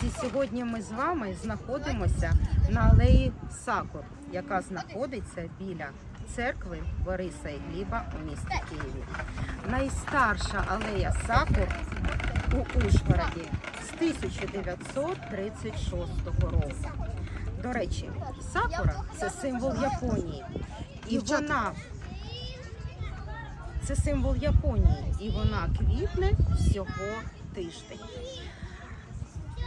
Друзі, сьогодні ми з вами знаходимося на алеї Сакур, яка знаходиться біля церкви Бориса і Гліба у місті Києві. Найстарша алея Сакур у Ужгороді з 1936 року. До речі, сакура це символ Японії. І вона це символ Японії, і вона квітне всього тиждень.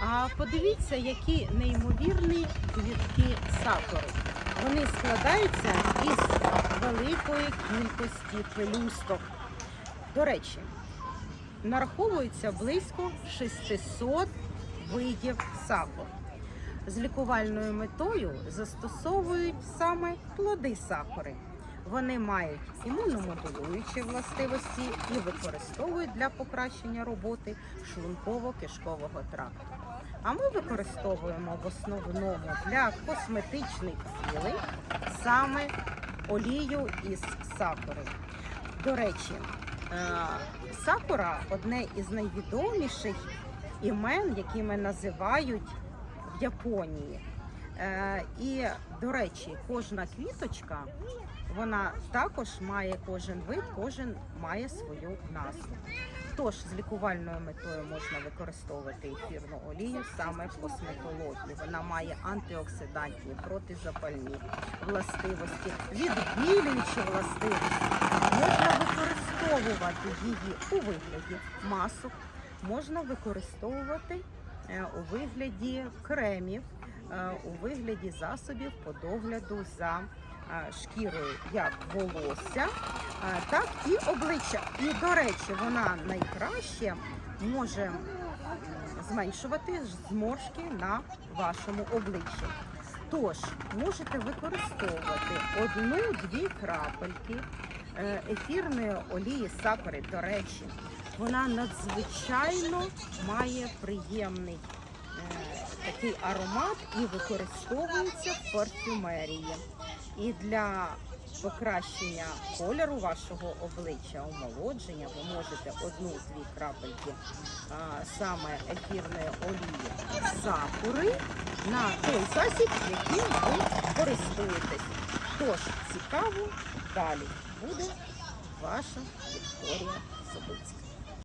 А подивіться, які неймовірні квітки сакури. Вони складаються із великої кількості пелюсток. До речі, нараховується близько 600 видів сакур. З лікувальною метою застосовують саме плоди сакури. Вони мають імуномодулюючі властивості і використовують для покращення роботи шлунково-кишкового тракту. А ми використовуємо в основному для косметичних цілей саме олію із сакури. До речі, е, сакура одне із найвідоміших імен, які ми називають в Японії. Е, І, до речі, кожна квіточка, вона також має кожен вид, кожен має свою назву. Тож з лікувальною метою можна використовувати ефірну олію саме в косметології. Вона має антиоксидантні, протизапальні властивості, відбілюючі властивості. Можна використовувати її у вигляді масок, можна використовувати е, у вигляді кремів, у вигляді засобів по догляду за е, шкірою як волосся, е, так і обличчя. І, до речі, вона найкраще може зменшувати зморшки на вашому обличчі. Тож можете використовувати одну-дві крапельки е, ефірної олії сакури. До речі, вона надзвичайно має приємний е, такий аромат і використовується в парфюмерії. І для покращення кольору вашого обличчя, омолодження, ви можете одну-дві крапельки а, саме ефірної олії сакури на той засіб, яким ви користуєтесь. Тож цікаво далі буде ваша Вікторія Собицька.